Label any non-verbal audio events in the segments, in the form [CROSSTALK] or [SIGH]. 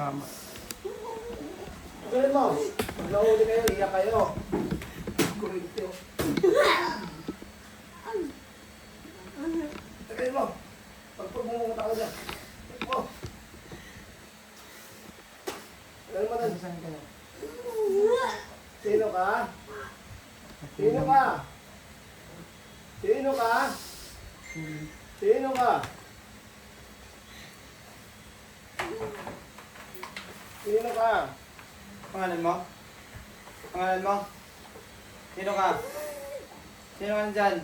Tama. Ganun mo. Pag nahuli kayo, iyak kayo. Oh. Mo. Pag pumunta ka dyan. Mo. Saan kayo? Sino ka? Sino ka? Sino ka? Sino ka? Sino ka? Pangalan mo? Pangalan mo? Sino ka? Sino ka dyan?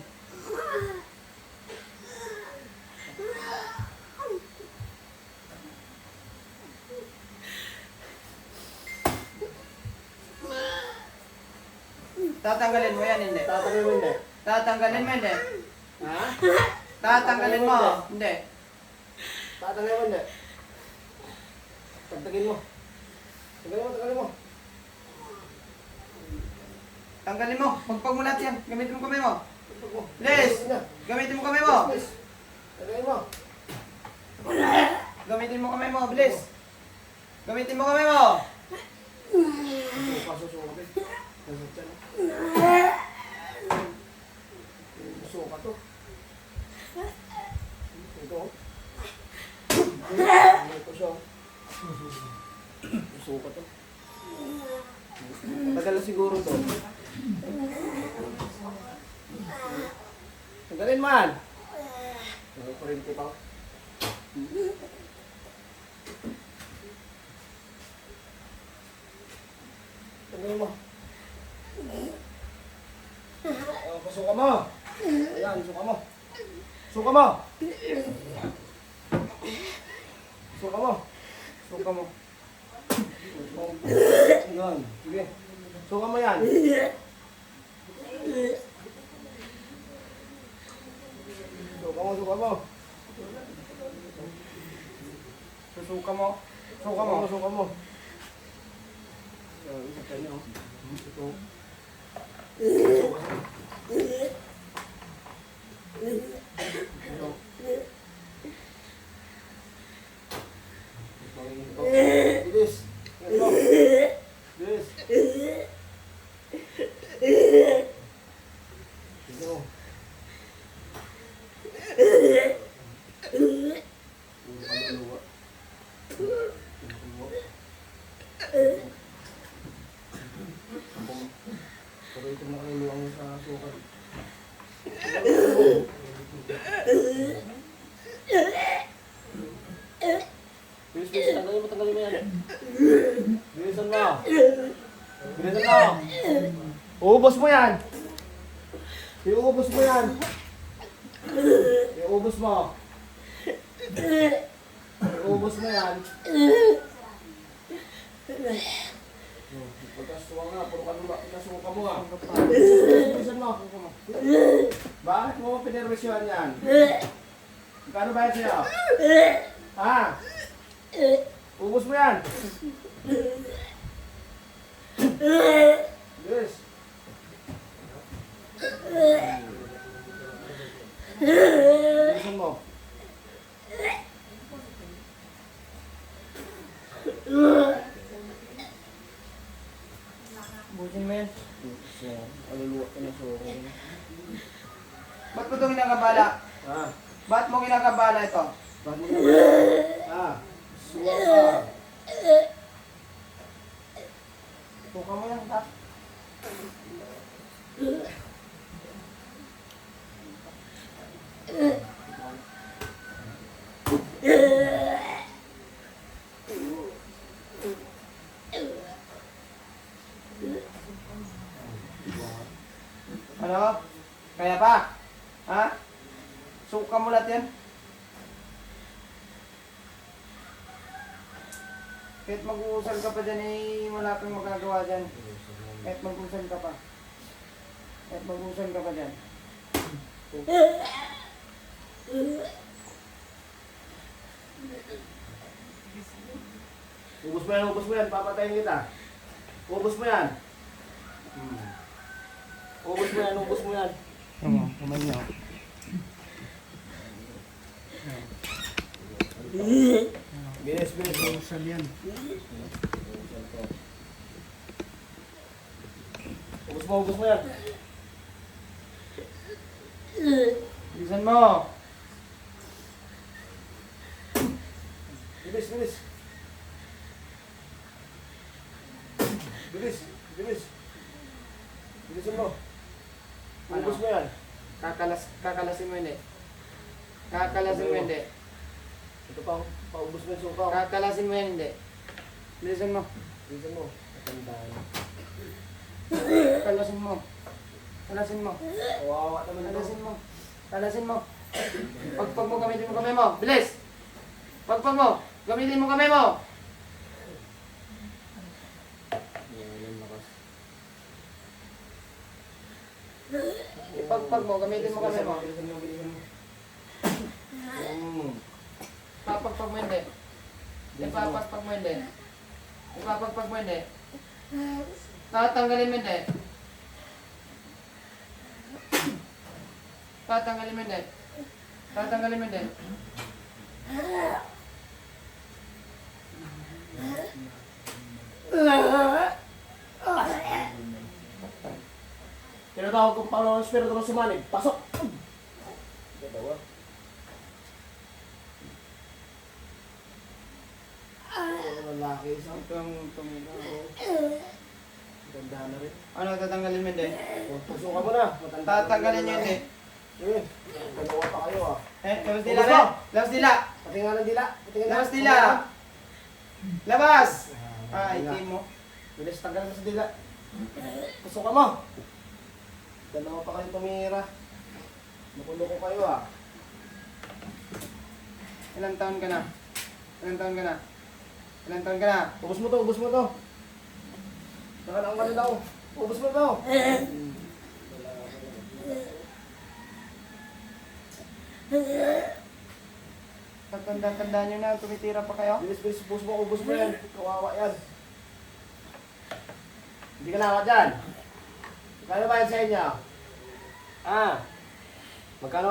Tatanggalin mo yan, hindi. Tatanggalin mo hindi. Tatanggalin mo, hindi. Ha? Tatanggalin mo, hindi. Tatanggalin mo hindi. Tagtagin mo. Tagtagin mo, tagtagin mo. Tanggalin mo. Magpamulat yan. Gamitin mo kamay mo. Les! Gamitin mo kamay mo. Tagtagin mo. Gamitin mo kamay mo, bilis. Gamitin mo kamay mo. Suka, to. Ito. Ito siya. Suka to. Matagal na siguro to. Tagalin man. Ano pa rin ko pa? Tagalin mo. Oh, pasuka mo. Ayan, suka mo. Suka mo. Suka mo. Suka mo. Yan. Sige. Suka mo yan. Suka mo, suka mo. Susuka mo. Suka Suka mo. mo, suka mo. Yan, isa ka niyo. Ito. Ito. Ito. Bilis. Ito. Bilis. Ito. Ang kaluluwa. Pero ito na kaluluwa mo sa sukat. Bilis, bilis. Tanggalin mo, tanggalin mo yan. Bilisan mo. Bilisan mo. Uubos mo yan. Iuubos mo yan. Iuubos mo. Iuubos mo yan. Pagkasuwa nga, puro ka nula, pagkasuwa ka mo nga. Bilisan mo. Bakit mo pinirwisyon yan? Magkano ba yan sa'yo? Ha? Ubus mo yan. Yes. Bilisan mo. Busin mo yan. So, aluluwa ka na so. Ba't mo ito ginagabala? Ha? Ba't mo ginagabala ito? Bakit mo na Ha? Suwa ka. Suka mo yan, tak. Ano? Kaya pa? Ha? Suka mo lahat yan? Kahit mag-uusal ka pa dyan eh, wala kang magagawa dyan. Kahit mag-usal ka pa. Kahit mag-usal ka pa dyan. Ubus mo yan, ubus mo yan. Papatayin kita. Ubus mo yan. Hmm. Ubus mo yan, ubus mo yan. Ano, kamay niyo. Bilis, bilis. Bawsal yan. Ubus mo, ubus mo yan. Bilisan mo. Bilis, bilis. Bilis, bilis. Bilisan mo. Ano? Ubus mo yan. Kakalas, kakalasin mo hindi. Kakalasin mo hindi. Ito pa, paubos mo yung suka. Kakalasin mo yan hindi. Bilisan mo. Bilisan mo. Matandaan. Kalasin mo. Kalasin mo. Kawawa naman ito. Kalasin mo. Kalasin mo. Pagpag mo, gamitin mo kamay mo. Bilis! Pagpag mo, gamitin mo kamay mo. Ipagpag mo, gamitin mo kamay mo. Bilisan mo, bilisan mo. Mm. Papagpag mo hindi. Ipapagpag mo hindi. Ipapagpag mo hindi. Tatanggalin mo hindi. Tatanggalin mo hindi. Tatanggalin mo hindi. Tinatawag kong Panginoon Espiritu ng Sumanig. Pasok! Dalawa. Oh, lalaki isang Itong tumila. ganda na rin. Ano tatanggalin mo hindi? Oh, Pasukan mo na. Matanda Tatanggalin nyo hindi. Eh, dalawa pa kayo ah. Eh, labas dila Ubus rin. mo. Labas dila. Pati nga ng dila. Pati nga Labas dila. Labas! Ah, itim mo. Bilis tanggal mo sa dila. Pasukan mo. Dalawa pa kayo tumira. Nakulo ko kayo ah. Ilang taon ka na? Ilang taon ka na? Ilang taon ka na? Ubus mo to, ubus mo to. Saka lang ka daw. Ubus mo to. [LAUGHS] Pagtanda-tanda nyo na, tumitira pa kayo? Bilis, bilis, ubus mo, ubus mo yan. [LAUGHS] Kawawa yan. Hindi ka nawa dyan. Magkano ba yan sa inyo? Ah. Magkano?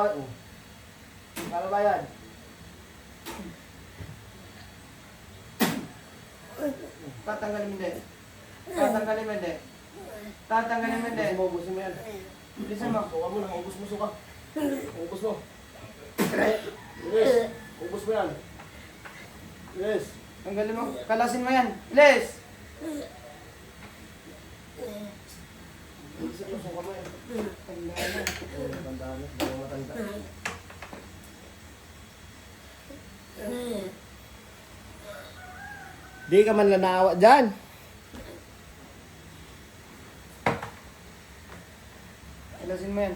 Magkano ba yan? Tatanggalin mo hindi. Tatanggalin mo hindi. Tatanggalin mo hindi. Ubus mo, ubus mo yan. Bilisan mo. Suka mo lang, ubus mo, suka. Ubus mo. Bilis. Ubus mo yan. Bilis. Tanggalin mo. Kalasin mo yan. Bilis mo, suka mo yan. Tanda na. Matanda na, hindi mo matanda. Di ka man lanawa dyan. Kalasin mo yan.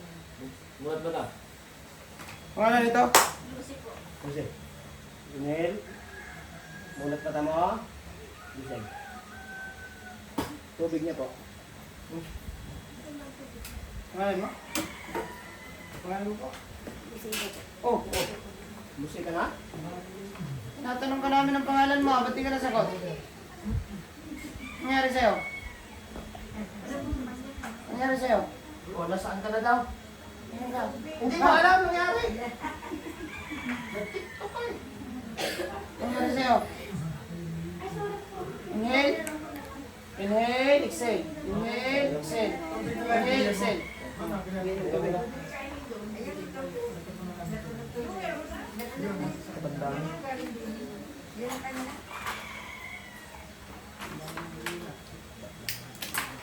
Mulat mo na. Pangalan nito? Gising. Inhale. Mulat mata mo. Gising. Tubig niya po. Pangalan mo? Pangalan mo po? Oh, oh. Musik ka na? Natanong ka namin ang pangalan mo, ba't di ka nasagot? Nangyari sa'yo? Nangyari sa'yo? O, nasaan ka na daw? Ka. Hindi ko alam nangyari. Nangyari sa'yo? Inhale. Inhale, exhale. Inhale, exhale. Inhale, exhale.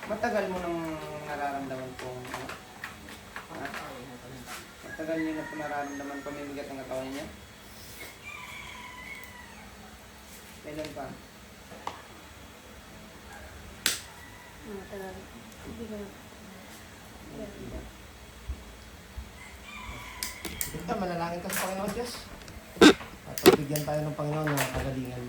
Matagal mo nang Matagal niyo na po nararamdaman pamimigat ng katawan niya? Kailan pa? Ito, manalangin ka sa Panginoon Diyos. At pagbigyan tayo ng Panginoon ng kagalingan.